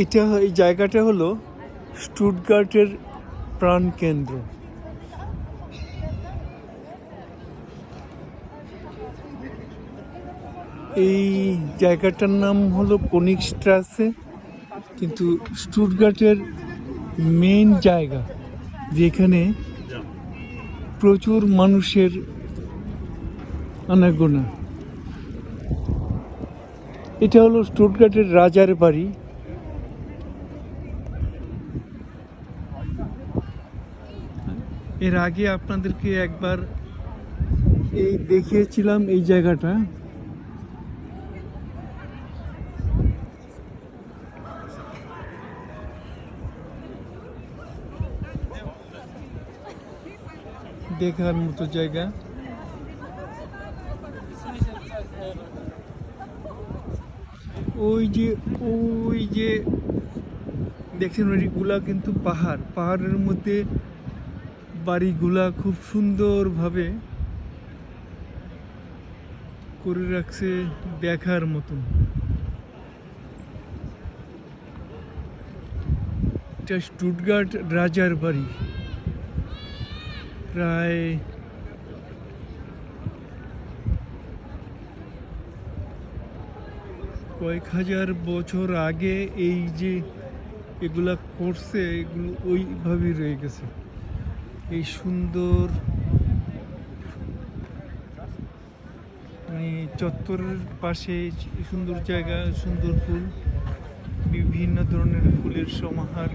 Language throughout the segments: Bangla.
এটা এই জায়গাটা হলো স্টুটগার্টের প্রাণকেন্দ্র এই জায়গাটার নাম হলো কনিক স্ট্রাসে কিন্তু স্টুটগার্টের মেন জায়গা, যেখানে প্রচুর মানুষের আনাগোনা। এটা হলো স্টুটগার্টের রাজার বাড়ি। এর আগে আপনাদেরকে একবার এই দেখিয়েছিলাম এই জায়গাটা। দেখার মতো জায়গা। ওই যে ওই যে, দেখছেন ওইগুলা কিন্তু পাহাড়। পাহাড়ের মধ্যে বাড়িগুলা খুব সুন্দরভাবে করে রাখছে দেখার মতন। এটা স্টুটগার্ট রাজার বাড়ি। প্রায় কয়েক হাজার বছর আগে এই যে এগুলা করছে, এগুলো ওইভাবেই রয়ে গেছে। এই সুন্দর মানে চত্বরের পাশে সুন্দর জায়গা, সুন্দর ফুল, বিভিন্ন ধরনের ফুলের সমাহার।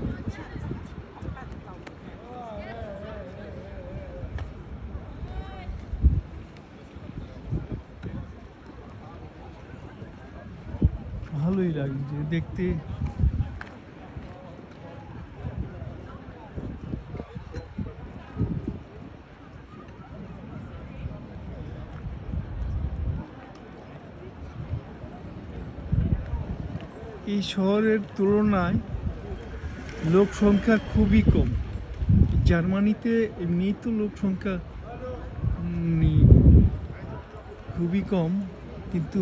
ভালোই লাগছে দেখতে। এই শহরের তুলনায় লোক সংখ্যা খুবই কম। জার্মানিতে এমনি তো লোক সংখ্যা খুবই কম, কিন্তু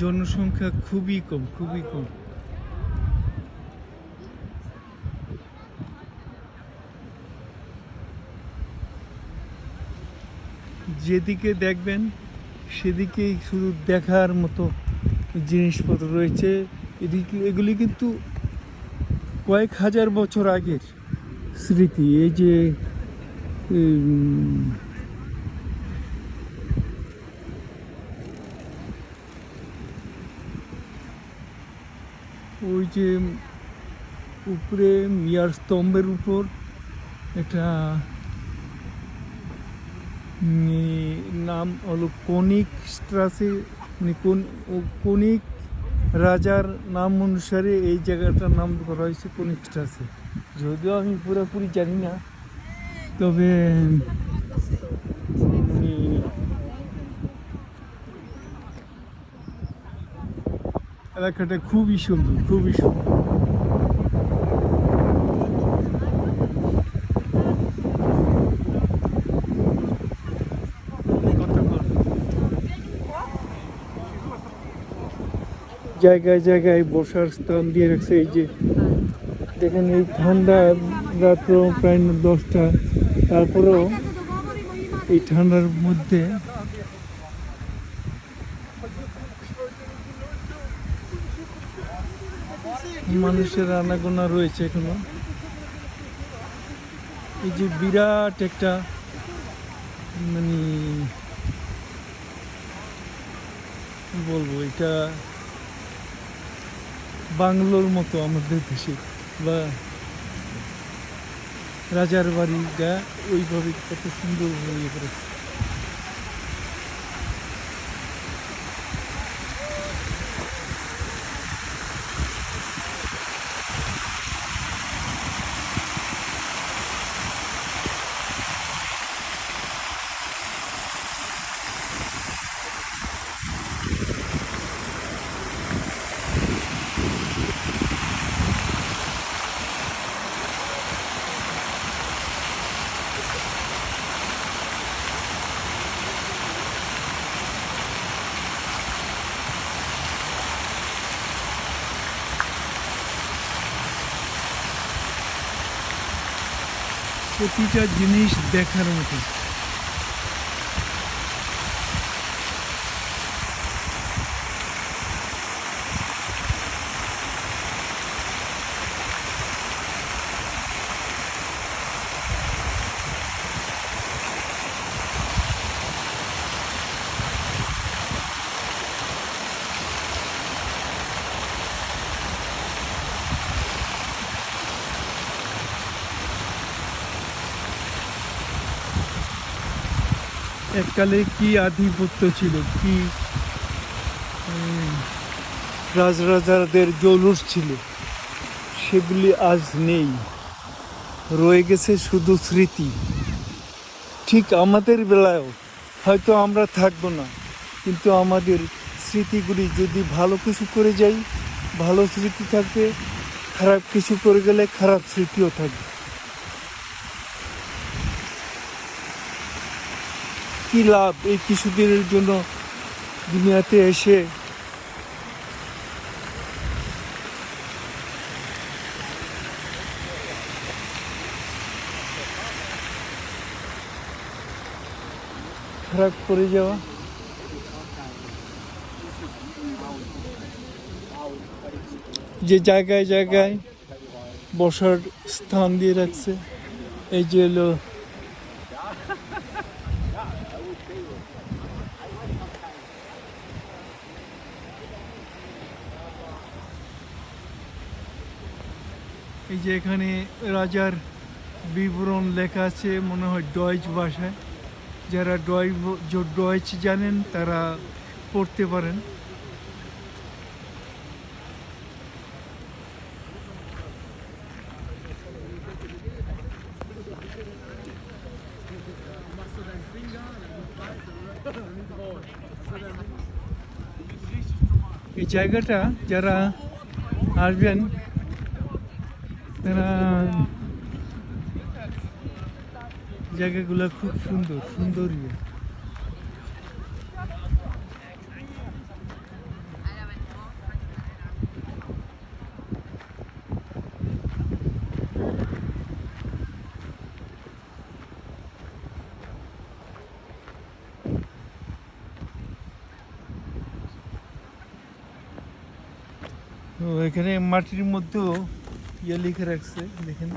জনসংখ্যা খুবই কম খুবই কম। যেদিকে দেখবেন, সেদিকেই শুধু দেখার মতো জিনিসপত্র রয়েছে। এগুলি কিন্তু কয়েক হাজার বছর আগের স্মৃতি। এই যে ওই যে, উপরে মিয়ার স্তম্ভের উপর একটা নাম হলো কনিক স্ট্রাসে মানে কনিক রাজার নাম অনুসারে এই জায়গাটার নাম করা হয়েছে কনিক স্ট্রাসে যদিও আমি পুরোপুরি জানি না, তবে এলাকাটা খুবই সুন্দর খুবই সুন্দর। জায়গায় জায়গায় বসার স্থান দিয়ে রাখছে। এই যে দেখেন, এই ঠান্ডা রাত্র প্রায় দশটা। তারপরেও এই ঠান্ডার মধ্যে মানুষের আনাগোনা রয়েছে এখনও। এই যে বিরাট একটা মানে বলব, এটা বাংলোর মতো আমাদের দেশে বা রাজার বাড়িটা ওইভাবে কত সুন্দর ইয়ে করেছে প্রতিটা জিনিস দেখার মতো। এককালে কি আধিপত্য ছিল? কি? রাজরাজাদের জৌলুস ছিল। সেগুলি আজ নেই। রয়ে গেছে শুধু স্মৃতি। ঠিক আমাদের বেলায়ও হয়তো আমরা থাকব না, কিন্তু আমাদের স্মৃতিগুলি যদি ভালো কিছু করে যাই, ভালো স্মৃতি থাকবে, খারাপ কিছু করে গেলে খারাপ স্মৃতিও থাকবে। কি লাভ এই কিছুদিনের জন্য দুনিয়াতে এসে? খারাপ করে যাওয়া? যে জায়গায় জায়গায় বসার স্থান দিয়ে রাখছে, এই যে হলো যে এখানে রাজার বিবরণ লেখা আছে, মনে হয় ডয়েচ ভাষায়। যারা ডয় ডয়েচ জানেন, তারা পড়তে পারেন। এই জায়গাটা যারা আসবেন জায়গাগুলো খুব সুন্দর সুন্দরী। এখানে মাটির মধ্যেও ইয়ে লিখে রাখছে, দেখেন।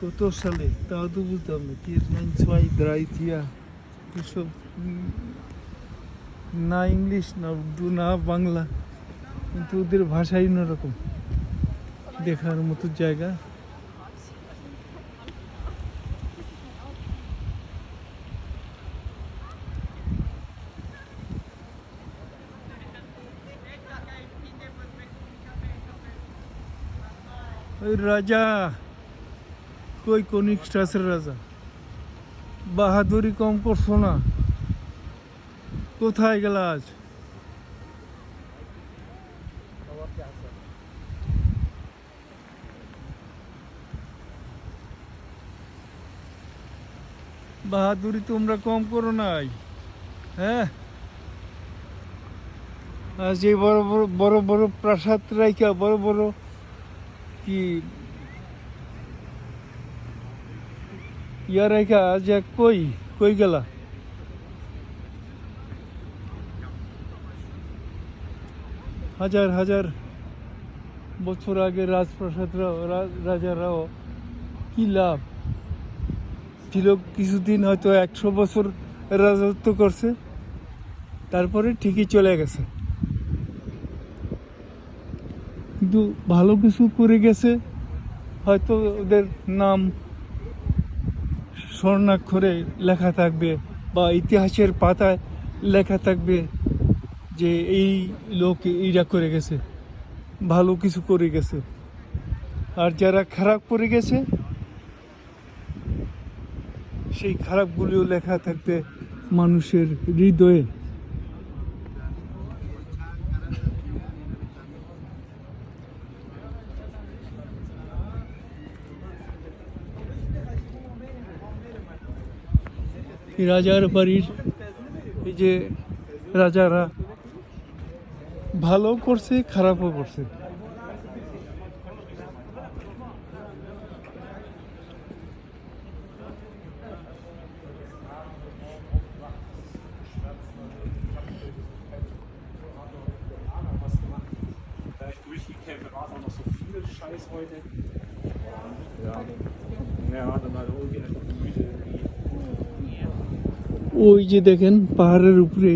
কত সালে, তাও তো বুঝতাম না, কি নাইন ছয় দ্রাই থিয়া, এসব না ইংলিশ না উর্দু, না বাংলা, কিন্তু ওদের ভাষাই অন্যরকম। দেখার মতো জায়গা। ওই রাজা। কই কনিক রাজা? বাহাদুরি কম করছ না? কোথায় গেল আজ? বাহাদুরি তোমরা কম করো নাই হ্যাঁ? আর যে বড় বড় বড় বড় প্রাসাদ রাইকা বড় বড় কি? ইয়া রাইকা যে কই কই গেলা? হাজার হাজার বছর আগে রাজপ্রাসাদরাও রা- রাজারাও কি লাভ? ছিল কিছুদিন হয়তো একশো বছর রাজত্ব করছে, তারপরে ঠিকই চলে গেছে। কিন্তু ভালো কিছু করে গেছে। হয়তো ওদের নাম স্বর্ণাক্ষরে লেখা থাকবে বা ইতিহাসের পাতায় লেখা থাকবে যে এই লোক এইটা করে গেছে, ভালো কিছু করে গেছে। আর যারা খারাপ করে গেছে, সেই খারাপগুলিও লেখা থাকবে মানুষের হৃদয়ে। এই রাজার বাড়ির এই যে রাজারা ভালো করছে খারাপও করছে durchgekämpft. War es auch noch so viel Scheiß heute. Ja. ওই যে দেখেন, পাহাড়ের উপরে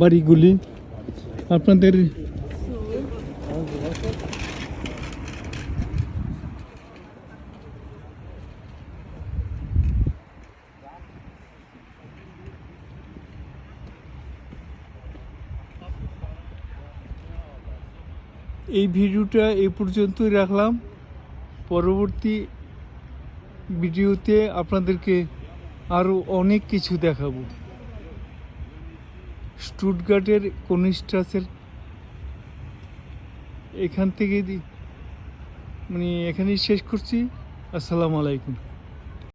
বাড়িগুলি। আপনাদের এই ভিডিওটা এই পর্যন্তই রাখলাম। পরবর্তী ভিডিওতে আপনাদেরকে আরও অনেক কিছু দেখাবো। স্টুটগার্টের কনিষ্ঠাসের এখান থেকে মানে এখানেই শেষ করছি। আসসালামু আলাইকুম।